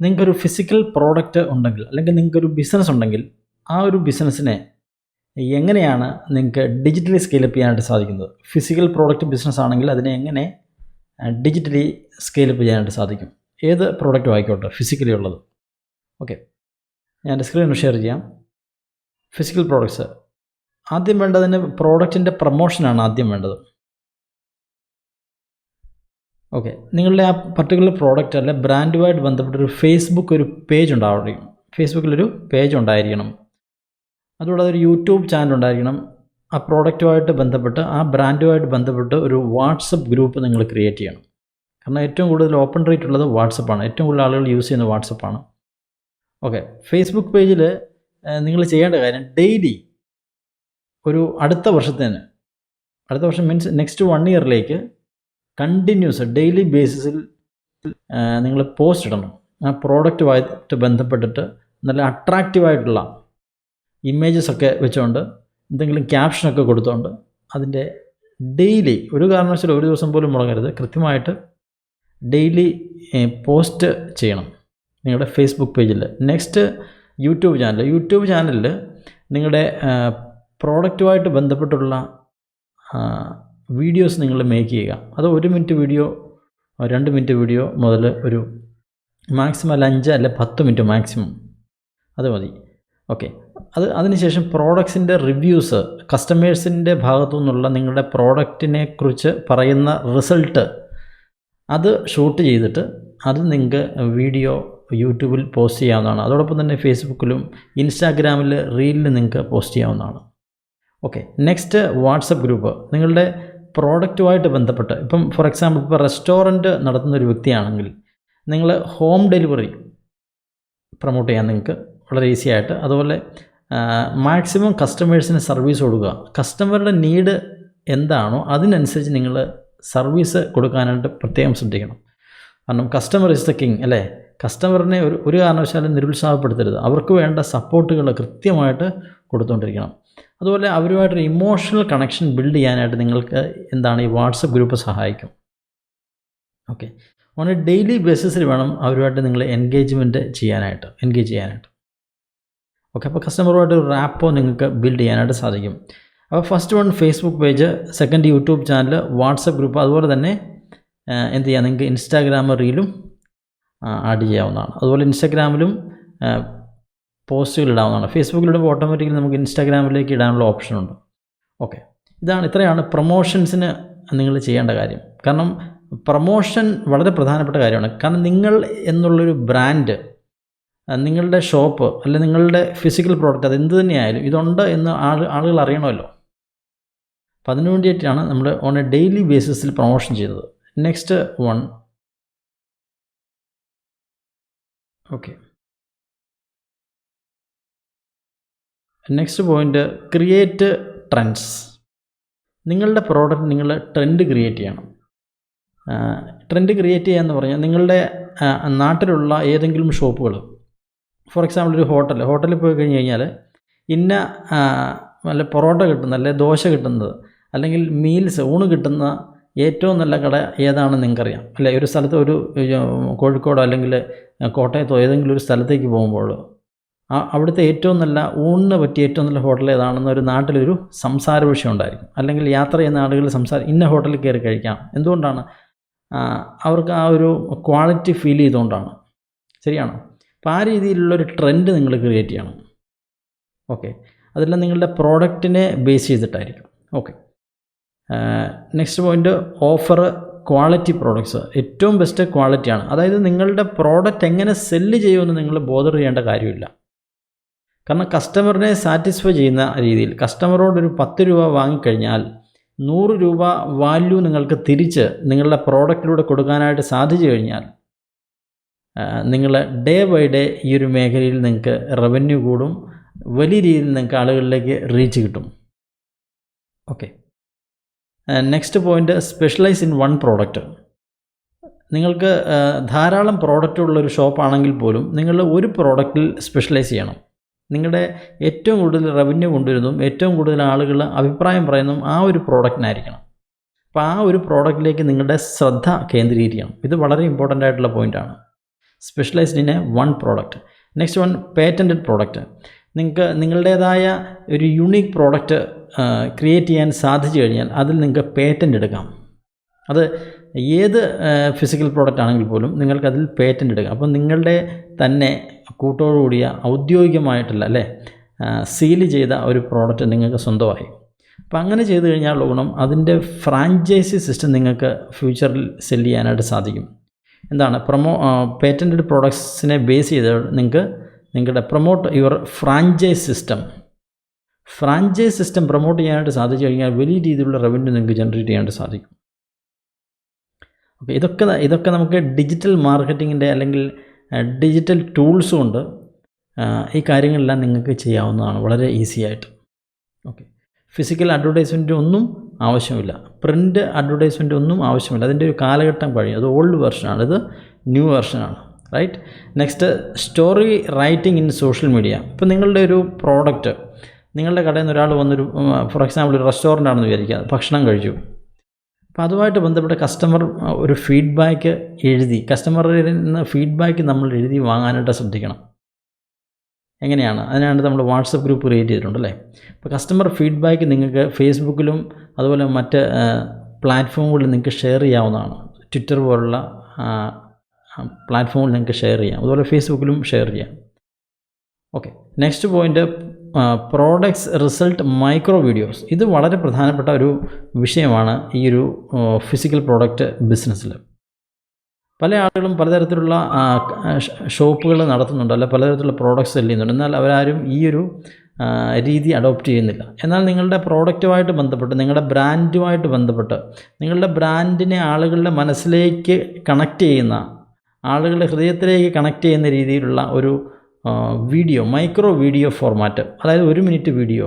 നിങ്ങൾക്കൊരു physical product ഉണ്ടെങ്കിൽ അല്ലെങ്കിൽ നിങ്ങൾക്കൊരു ബിസിനസ് ഉണ്ടെങ്കിൽ ആ ഒരു ബിസിനസ്സിനെ എങ്ങനെയാണ് നിങ്ങൾക്ക് ഡിജിറ്റലി സ്കെയിലപ്പ് ചെയ്യാനായിട്ട് സാധിക്കുന്നത്? ഫിസിക്കൽ പ്രോഡക്റ്റ് ബിസിനസ് ആണെങ്കിൽ അതിനെ എങ്ങനെ ഡിജിറ്റലി സ്കെയിലപ്പ് ചെയ്യാനായിട്ട് സാധിക്കും? ഏത് പ്രോഡക്റ്റും ആയിക്കോട്ടെ ഫിസിക്കലി ഉള്ളത്. ഓക്കെ ഞാൻ സ്ക്രീൻ ഷെയർ ചെയ്യാം. ഫിസിക്കൽ പ്രോഡക്ട്സ് ആദ്യം വേണ്ടതിന് പ്രോഡക്റ്റിന്റെ പ്രൊമോഷനാണ് ആദ്യം വേണ്ടത്. ഓക്കെ നിങ്ങളുടെ ആ പർട്ടിക്കുലർ പ്രോഡക്റ്റ് അല്ലെ ബ്രാൻഡുമായിട്ട് ബന്ധപ്പെട്ടൊരു ഫേസ്ബുക്ക് ഒരു പേജ് ഉണ്ടാവുകയും ഫേസ്ബുക്കിലൊരു പേജ് ഉണ്ടായിരിക്കണം. അതുകൂടാതെ ഒരു യൂട്യൂബ് ചാനൽ ഉണ്ടായിരിക്കണം. ആ പ്രോഡക്റ്റുമായിട്ട് ബന്ധപ്പെട്ട് ആ ബ്രാൻഡുമായിട്ട് ബന്ധപ്പെട്ട് ഒരു വാട്സപ്പ് ഗ്രൂപ്പ് നിങ്ങൾ ക്രിയേറ്റ് ചെയ്യണം. കാരണം ഏറ്റവും കൂടുതൽ ഓപ്പൺ റേറ്റ് ഉള്ളത് വാട്സപ്പാണ് ഏറ്റവും കൂടുതൽ ആളുകൾ യൂസ് ചെയ്യുന്നത് വാട്സപ്പാണ് ഓക്കെ ഫേസ്ബുക്ക് പേജിൽ നിങ്ങൾ ചെയ്യേണ്ട കാര്യം ഡെയിലി ഒരു അടുത്ത വർഷത്തേന് അടുത്ത വർഷം മീൻസ് നെക്സ്റ്റ് വൺ ഇയറിലേക്ക് കണ്ടിന്യൂസ് ഡെയിലി ബേസിസിൽ നിങ്ങൾ പോസ്റ്റ് ഇടണം. ആ പ്രോഡക്റ്റുമായിട്ട് ബന്ധപ്പെട്ടിട്ട് നല്ല അട്രാക്റ്റീവായിട്ടുള്ള ഇമേജസ് ഒക്കെ വെച്ചുകൊണ്ട് എന്തെങ്കിലും ക്യാപ്ഷനൊക്കെ കൊടുത്തുകൊണ്ട് അതിന്റെ ഡെയിലി ഒരു കാരണവശാലും ഒരു ദിവസം പോലും മുടങ്ങരുത്. കൃത്യമായിട്ട് ഡെയിലി പോസ്റ്റ് ചെയ്യണം നിങ്ങളുടെ ഫേസ്ബുക്ക് പേജിൽ നെക്സ്റ്റ് യൂട്യൂബ് ചാനൽ യൂട്യൂബ് ചാനലിൽ നിങ്ങളുടെ പ്രോഡക്റ്റുമായിട്ട് ബന്ധപ്പെട്ടുള്ള വീഡിയോസ് നിങ്ങൾ മേക്ക് ചെയ്യുക. അത് ഒരു മിനിറ്റ് വീഡിയോ രണ്ട് മിനിറ്റ് വീഡിയോ മുതൽ ഒരു മാക്സിമം അല്ല അഞ്ച് അല്ല പത്ത് മിനിറ്റ് മാക്സിമം അത് മതി. ഓക്കെ അത് അതിനുശേഷം പ്രോഡക്ട്സിന്റെ റിവ്യൂസ് കസ്റ്റമേഴ്സിന്റെ ഭാഗത്തു നിന്നുള്ള നിങ്ങളുടെ പ്രോഡക്റ്റിനെ കുറിച്ച് പറയുന്ന റിസൾട്ട് അത് ഷൂട്ട് ചെയ്തിട്ട് അത് നിങ്ങൾക്ക് വീഡിയോ യൂട്യൂബിൽ പോസ്റ്റ് ചെയ്യാവുന്നതാണ്. അതോടൊപ്പം തന്നെ ഫേസ്ബുക്കിലും ഇൻസ്റ്റാഗ്രാമിൽ റീലിൽ നിങ്ങൾക്ക് പോസ്റ്റ് ചെയ്യാവുന്നതാണ്. ഓക്കെ നെക്സ്റ്റ് വാട്സപ്പ് ഗ്രൂപ്പ് നിങ്ങളുടെ പ്രോഡക്റ്റുമായിട്ട് ബന്ധപ്പെട്ട് ഇപ്പം ഫോർ എക്സാമ്പിൾ ഇപ്പോൾ റെസ്റ്റോറന്റ് നടത്തുന്ന ഒരു വ്യക്തിയാണെങ്കിൽ നിങ്ങൾ ഹോം ഡെലിവറി പ്രൊമോട്ട് ചെയ്യാൻ നിങ്ങൾക്ക് വളരെ ഈസി ആയിട്ട് അതുപോലെ മാക്സിമം കസ്റ്റമേഴ്സിന് സർവീസ് കൊടുക്കുക. കസ്റ്റമറുടെ നീഡ് എന്താണോ അതിനനുസരിച്ച് നിങ്ങൾ സർവീസ് കൊടുക്കാനായിട്ട് പ്രത്യേകം ശ്രദ്ധിക്കണം. കാരണം കസ്റ്റമർ ഇസ് ദ കിങ് അല്ലേ? കസ്റ്റമറിനെ ഒരു ഒരു കാരണവശാലും നിരുത്സാഹപ്പെടുത്തരുത്. അവർക്ക് വേണ്ട സപ്പോർട്ടുകൾ കൃത്യമായിട്ട് കൊടുത്തുകൊണ്ടിരിക്കണം അതുപോലെ അവരുമായിട്ടൊരു ഇമോഷണൽ കണക്ഷൻ ബിൽഡ് ചെയ്യാനായിട്ട് നിങ്ങൾക്ക് എന്താണ് ഈ വാട്സപ്പ് ഗ്രൂപ്പ് സഹായിക്കും. ഓക്കെ ഓൺ എ ഡെയിലി ബേസിസിൽ വേണം അവരുമായിട്ട് നിങ്ങൾ എൻഗേജ്മെന്റ് ചെയ്യാനായിട്ട് എൻഗേജ് ചെയ്യാനായിട്ട്. ഓക്കെ അപ്പോൾ കസ്റ്റമറുമായിട്ട് ഒരു റാപ്പോ നിങ്ങൾക്ക് ബിൽഡ് ചെയ്യാനായിട്ട് സാധിക്കും. അപ്പോൾ first one Facebook page second YouTube channel WhatsApp group അതുപോലെ തന്നെ എന്ത് ചെയ്യാം? നിങ്ങൾക്ക് ഇൻസ്റ്റാഗ്രാം റീലും ആഡ് ചെയ്യാവുന്നതാണ്. അതുപോലെ ഇൻസ്റ്റാഗ്രാമിലും പോസ്റ്റുകൾ ഇടാവുന്നതാണ്. ഫേസ്ബുക്കിലിടുമ്പോൾ ഓട്ടോമാറ്റിക്കലി നമുക്ക് ഇൻസ്റ്റാഗ്രാമിലേക്ക് ഇടാനുള്ള ഓപ്ഷനുണ്ട് ഓക്കെ ഇതാണ് ഇത്രയാണ് പ്രൊമോഷൻസിന് നിങ്ങൾ ചെയ്യേണ്ട കാര്യം. കാരണം പ്രൊമോഷൻ വളരെ പ്രധാനപ്പെട്ട കാര്യമാണ്. കാരണം നിങ്ങൾ എന്നുള്ളൊരു ബ്രാൻഡ് നിങ്ങളുടെ ഷോപ്പ് അല്ലെ നിങ്ങളുടെ ഫിസിക്കൽ പ്രോഡക്റ്റ് അത് എന്ത് തന്നെയായാലും ഇതുണ്ട് എന്ന് ആൾ ആളുകൾ അറിയണമല്ലോ. അപ്പം അതിനു വേണ്ടിയിട്ടാണ് നമ്മൾ ഓൺ എ ഡെയിലി ബേസിസിൽ പ്രൊമോഷൻ ചെയ്തത്. Next one okay next point create trends നിങ്ങളുടെ പ്രോഡക്റ്റ് നിങ്ങൾ ട്രെൻഡ് ക്രിയേറ്റ് ചെയ്യണം. ട്രെൻഡ് ക്രിയേറ്റ് ചെയ്യുക എന്ന് പറഞ്ഞാൽ നിങ്ങളുടെ നാട്ടിലുള്ള ഏതെങ്കിലും ഷോപ്പുകൾ. ഫോർ എക്സാമ്പിൾ ഒരു ഹോട്ടൽ ഹോട്ടലിൽ പോയി കഴിഞ്ഞ് കഴിഞ്ഞാൽ ഇന്ന നല്ല പൊറോട്ട കിട്ടുന്ന അല്ലെ ദോശ കിട്ടുന്നത് അല്ലെങ്കിൽ മീൽസ് ഊണ് കിട്ടുന്ന ഏറ്റവും നല്ല കട ഏതാണെന്ന് നിങ്ങൾക്കറിയാം. അല്ലെ ഒരു സ്ഥലത്ത് ഒരു കോഴിക്കോടോ അല്ലെങ്കിൽ കോട്ടയത്തോ ഏതെങ്കിലും ഒരു സ്ഥലത്തേക്ക് പോകുമ്പോൾ ആ അവിടുത്തെ ഏറ്റവും നല്ല ഊണിന് പറ്റിയ ഏറ്റവും നല്ല ഹോട്ടൽ ഏതാണെന്ന് ഒരു നാട്ടിലൊരു സംസാര വിഷയം ഉണ്ടായിരിക്കും. അല്ലെങ്കിൽ യാത്ര ചെയ്യുന്ന ആളുകൾ സംസാരം ഇന്ന ഹോട്ടലിൽ കയറി കഴിക്കാം. എന്തുകൊണ്ടാണ്? അവർക്ക് ആ ഒരു ക്വാളിറ്റി ഫീൽ ചെയ്തുകൊണ്ടാണ്. ശരിയാണോ? അപ്പോൾ ആ രീതിയിലുള്ളൊരു ട്രെൻഡ് നിങ്ങൾ ക്രിയേറ്റ് ചെയ്യണം. ഓക്കെ അതെല്ലാം നിങ്ങളുടെ പ്രോഡക്റ്റിനെ base ചെയ്തിട്ടായിരിക്കും. Okay next point offer quality products ഏറ്റവും ബെസ്റ്റ് ക്വാളിറ്റിയാണ് അതായത് നിങ്ങളുടെ പ്രോഡക്റ്റ് എങ്ങനെ സെല്ല് ചെയ്യുമെന്ന് നിങ്ങൾ ബോധർ ചെയ്യേണ്ട കാര്യമില്ല. കാരണം കസ്റ്റമറിനെ സാറ്റിസ്ഫൈ ചെയ്യുന്ന രീതിയിൽ കസ്റ്റമറോടൊരു പത്ത് രൂപ വാങ്ങിക്കഴിഞ്ഞാൽ നൂറ് രൂപ വാല്യൂ നിങ്ങൾക്ക് തിരിച്ച് നിങ്ങളുടെ പ്രോഡക്റ്റിലൂടെ കൊടുക്കാനായിട്ട് സാധിച്ചു കഴിഞ്ഞാൽ നിങ്ങൾ ഡേ ബൈ ഡേ ഈ ഒരു മേഖലയിൽ നിങ്ങൾക്ക് റവന്യൂ കൂടും വലിയ രീതിയിൽ നിങ്ങൾക്ക് ആളുകളിലേക്ക് റീച്ച് കിട്ടും. Okay next point specialize in one product നിങ്ങൾക്ക് ധാരാളം പ്രോഡക്റ്റ് ഉള്ളൊരു ഷോപ്പാണെങ്കിൽ പോലും നിങ്ങൾ ഒരു പ്രോഡക്റ്റിൽ സ്പെഷ്യലൈസ് ചെയ്യണം. നിങ്ങളുടെ ഏറ്റവും കൂടുതൽ റവന്യൂ കൊണ്ടുവരുന്നതും ഏറ്റവും കൂടുതൽ ആളുകൾ അഭിപ്രായം പറയുന്നതും ആ ഒരു പ്രോഡക്റ്റിനായിരിക്കണം അപ്പോൾ ആ ഒരു പ്രോഡക്റ്റിലേക്ക് നിങ്ങളുടെ ശ്രദ്ധ കേന്ദ്രീകരിക്കണം. ഇത് വളരെ ഇമ്പോർട്ടന്റ് ആയിട്ടുള്ള പോയിന്റാണ് specialized in a one product next one patented product നിങ്ങൾക്ക് നിങ്ങളുടേതായ ഒരു യുണീക്ക് പ്രോഡക്റ്റ് ക്രിയേറ്റ് ചെയ്യാൻ സാധിച്ചു കഴിഞ്ഞാൽ അതിൽ നിങ്ങൾക്ക് പേറ്റന്റ് എടുക്കാം. അത് ഏത് ഫിസിക്കൽ പ്രോഡക്റ്റ് ആണെങ്കിൽ പോലും നിങ്ങൾക്കതിൽ പേറ്റന്റ് എടുക്കാം. അപ്പോൾ നിങ്ങളുടെ തന്നെ കൂട്ടോടുകൂടിയ ഔദ്യോഗികമായിട്ടുള്ള അല്ലേ? സീൽ ചെയ്ത ഒരു പ്രോഡക്റ്റ് നിങ്ങൾക്ക് സ്വന്തമായി. അപ്പം അങ്ങനെ ചെയ്തു കഴിഞ്ഞാൽ ഗുണം അതിന്റെ ഫ്രാഞ്ചൈസി സിസ്റ്റം നിങ്ങൾക്ക് ഫ്യൂച്ചറിൽ സെൽ ചെയ്യാനായിട്ട് സാധിക്കും. എന്താണ്? പ്രൊമോ പേറ്റന്റഡ് പ്രോഡക്ട്സിനെ ബേസ് ചെയ്ത് നിങ്ങൾക്ക് നിങ്ങളുടെ promote your franchise system franchise system promote ചെയ്യാനായിട്ട് സാധിച്ചു കഴിഞ്ഞാൽ വലിയ രീതിയിലുള്ള റവന്യൂ നിങ്ങൾക്ക് ജനറേറ്റ് ചെയ്യാനായിട്ട് സാധിക്കും. ഓക്കെ ഇതൊക്കെ ഇതൊക്കെ നമുക്ക് ഡിജിറ്റൽ മാർക്കറ്റിങ്ങിന്റെ അല്ലെങ്കിൽ ഡിജിറ്റൽ ടൂൾസ് കൊണ്ട് ഈ കാര്യങ്ങളെല്ലാം നിങ്ങൾക്ക് ചെയ്യാവുന്നതാണ് വളരെ ഈസി ആയിട്ട്. ഓക്കെ ഫിസിക്കൽ അഡ്വർടൈസ്മെന്റ് ഒന്നും ആവശ്യമില്ല. പ്രിന്റ് അഡ്വർടൈസ്മെന്റ് ഒന്നും ആവശ്യമില്ല. അതിന്റെ ഒരു കാലഘട്ടം കഴിഞ്ഞു. അത് ഓൾഡ് വെർഷനാണ് ഇത് new വെർഷനാണ് right next story writing in social media ഇപ്പോൾ നിങ്ങളുടെ ഒരു പ്രോഡക്റ്റ് നിങ്ങളുടെ കടയിൽ നിന്ന് ഒരാൾ വന്നൊരു ഫോർ എക്സാമ്പിൾ ഒരു റെസ്റ്റോറന്റ് ആണെന്ന് വിചാരിക്കുക. ഭക്ഷണം കഴിച്ചു. അപ്പോൾ അതുമായിട്ട് ബന്ധപ്പെട്ട കസ്റ്റമർ ഒരു ഫീഡ്ബാക്ക് എഴുതി. കസ്റ്റമറിൽ നിന്ന് ഫീഡ്ബാക്ക് നമ്മൾ എഴുതി വാങ്ങാനായിട്ട് ശ്രദ്ധിക്കണം. എങ്ങനെയാണ്? അതിനാണ് നമ്മൾ വാട്സപ്പ് ഗ്രൂപ്പ് ക്രിയേറ്റ് ചെയ്തിട്ടുണ്ട് അല്ലേ? അപ്പോൾ കസ്റ്റമർ ഫീഡ്ബാക്ക് നിങ്ങൾക്ക് ഫേസ്ബുക്കിലും അതുപോലെ മറ്റ് പ്ലാറ്റ്ഫോമുകളിൽ നിങ്ങൾക്ക് ഷെയർ ചെയ്യാവുന്നതാണ്. ട്വിറ്റർ പോലുള്ള പ്ലാറ്റ്ഫോമിൽ നിങ്ങൾക്ക് ഷെയർ ചെയ്യാം. അതുപോലെ ഫേസ്ബുക്കിലും ഷെയർ ചെയ്യാം. Okay next point products result micro videos ഇത് വളരെ പ്രധാനപ്പെട്ട ഒരു വിഷയമാണ് ഈ ഒരു ഫിസിക്കൽ പ്രോഡക്റ്റ് ബിസിനസ്സിൽ പല ആളുകളും പലതരത്തിലുള്ള ഷോപ്പുകൾ നടത്തുന്നുണ്ട് അല്ലെ പലതരത്തിലുള്ള പ്രോഡക്റ്റ്സ് സെൽ ചെയ്യുന്നുണ്ട്. എന്നാൽ അവരാരും ഈ ഒരു രീതി അഡോപ്റ്റ് ചെയ്യുന്നില്ല. എന്നാൽ നിങ്ങളുടെ പ്രോഡക്റ്റുമായിട്ട് ബന്ധപ്പെട്ട് നിങ്ങളുടെ ബ്രാൻഡുമായിട്ട് ബന്ധപ്പെട്ട് നിങ്ങളുടെ ബ്രാൻഡിനെ ആളുകളുടെ മനസ്സിലേക്ക് കണക്റ്റ് ചെയ്യുന്ന ആളുകളുടെ ഹൃദയത്തിലേക്ക് കണക്ട് ചെയ്യുന്ന രീതിയിലുള്ള ഒരു വീഡിയോ മൈക്രോ വീഡിയോ ഫോർമാറ്റ് അതായത് ഒരു മിനിറ്റ് വീഡിയോ.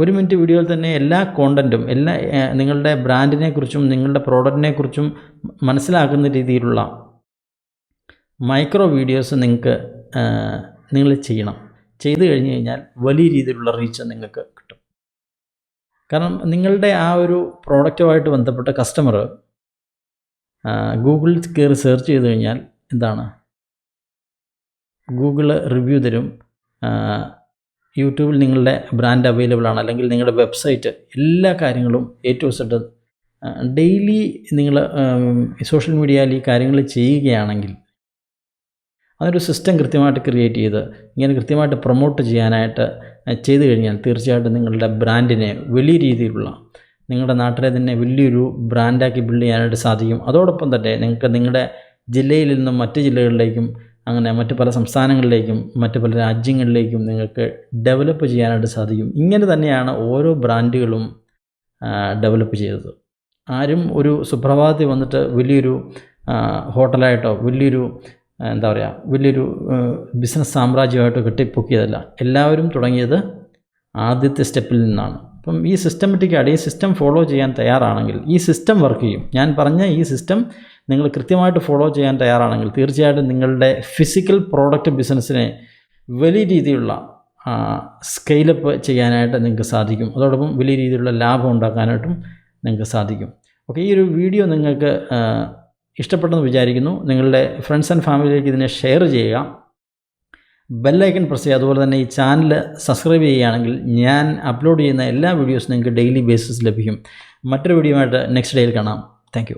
ഒരു മിനിറ്റ് വീഡിയോയിൽ തന്നെ എല്ലാ കോണ്ടന്റും എല്ലാ നിങ്ങളുടെ ബ്രാൻഡിനെ കുറിച്ചും നിങ്ങളുടെ പ്രോഡക്റ്റിനെ കുറിച്ചും മനസ്സിലാക്കുന്ന രീതിയിലുള്ള മൈക്രോ വീഡിയോസ് നിങ്ങൾക്ക് നിങ്ങൾ ചെയ്യണം. ചെയ്തു കഴിഞ്ഞ് കഴിഞ്ഞാൽ വലിയ രീതിയിലുള്ള റീച്ച് നിങ്ങൾക്ക് കിട്ടും. കാരണം നിങ്ങളുടെ ആ ഒരു പ്രോഡക്റ്റുമായിട്ട് ബന്ധപ്പെട്ട കസ്റ്റമർ ഗൂഗിളിൽ കയറി സെർച്ച് ചെയ്ത് കഴിഞ്ഞാൽ എന്താണ്? ഗൂഗിൾ റിവ്യൂ തരും. യൂട്യൂബിൽ നിങ്ങളുടെ ബ്രാൻഡ് അവൈലബിൾ ആണ്. അല്ലെങ്കിൽ നിങ്ങളുടെ വെബ്സൈറ്റ് എല്ലാ കാര്യങ്ങളും എ ടു സെഡ് ഡെയിലി നിങ്ങൾ സോഷ്യൽ മീഡിയയിൽ ഈ കാര്യങ്ങൾ ചെയ്യുകയാണെങ്കിൽ അതൊരു സിസ്റ്റം കൃത്യമായിട്ട് ക്രിയേറ്റ് ചെയ്ത് ഇങ്ങനെ കൃത്യമായിട്ട് പ്രൊമോട്ട് ചെയ്യാനായിട്ട് ചെയ്തു കഴിഞ്ഞാൽ തീർച്ചയായിട്ടും നിങ്ങളുടെ ബ്രാൻഡിനെ വലിയ രീതിയിലുള്ള നിങ്ങളുടെ നാട്ടിലെ തന്നെ വലിയൊരു ബ്രാൻഡാക്കി ബിൽഡ് ചെയ്യാനായിട്ട് സാധിക്കും. അതോടൊപ്പം തന്നെ നിങ്ങൾക്ക് നിങ്ങളുടെ ജില്ലയിൽ നിന്നും മറ്റ് ജില്ലകളിലേക്കും അങ്ങനെ മറ്റ് പല സംസ്ഥാനങ്ങളിലേക്കും മറ്റു പല രാജ്യങ്ങളിലേക്കും നിങ്ങൾക്ക് ഡെവലപ്പ് ചെയ്യാനായിട്ട് സാധിക്കും. ഇങ്ങനെ തന്നെയാണ് ഓരോ ബ്രാൻഡുകളും ഡെവലപ്പ് ചെയ്തത്. ആരും ഒരു സുപ്രഭാതത്തിൽ വന്നിട്ട് വലിയൊരു ഹോട്ടലായിട്ടോ വലിയൊരു എന്താ പറയുക വലിയൊരു ബിസിനസ് സാമ്രാജ്യമായിട്ടോ കെട്ടിപ്പൊക്കിയതല്ല. എല്ലാവരും തുടങ്ങിയത് ആദ്യത്തെ സ്റ്റെപ്പിൽ നിന്നാണ്. അപ്പം ഈ സിസ്റ്റമാറ്റിക്കായിട്ട് ഈ സിസ്റ്റം ഫോളോ ചെയ്യാൻ തയ്യാറാണെങ്കിൽ ഈ സിസ്റ്റം വർക്ക് ചെയ്യും. ഞാൻ പറഞ്ഞ ഈ സിസ്റ്റം നിങ്ങൾ കൃത്യമായിട്ട് ഫോളോ ചെയ്യാൻ തയ്യാറാണെങ്കിൽ തീർച്ചയായിട്ടും നിങ്ങളുടെ ഫിസിക്കൽ പ്രോഡക്റ്റ് ബിസിനസ്സിനെ വലിയ രീതിയിലുള്ള സ്കെയിലപ്പ് ചെയ്യാനായിട്ട് നിങ്ങൾക്ക് സാധിക്കും. അതോടൊപ്പം വലിയ രീതിയിലുള്ള ലാഭം ഉണ്ടാക്കാനായിട്ടും നിങ്ങൾക്ക് സാധിക്കും. ഓക്കെ ഈ ഒരു വീഡിയോ നിങ്ങൾക്ക് ഇഷ്ടപ്പെട്ടെന്ന് വിചാരിക്കുന്നു. നിങ്ങളുടെ ഫ്രണ്ട്സ് ആൻഡ് ഫാമിലിയിലേക്ക് ഇതിനെ ഷെയർ ചെയ്യുക. ബെല്ലൈക്കൺ പ്രസ് ചെയ്യുക. അതുപോലെ തന്നെ ഈ ചാനൽ സബ്സ്ക്രൈബ് ചെയ്യുകയാണെങ്കിൽ ഞാൻ അപ്ലോഡ് ചെയ്യുന്ന എല്ലാ വീഡിയോസും നിങ്ങൾക്ക് ഡെയിലി ബേസിസ് ലഭിക്കും. മറ്റൊരു വീഡിയോ ആയിട്ട് നെക്സ്റ്റ് ഡേയിൽ കാണാം. താങ്ക്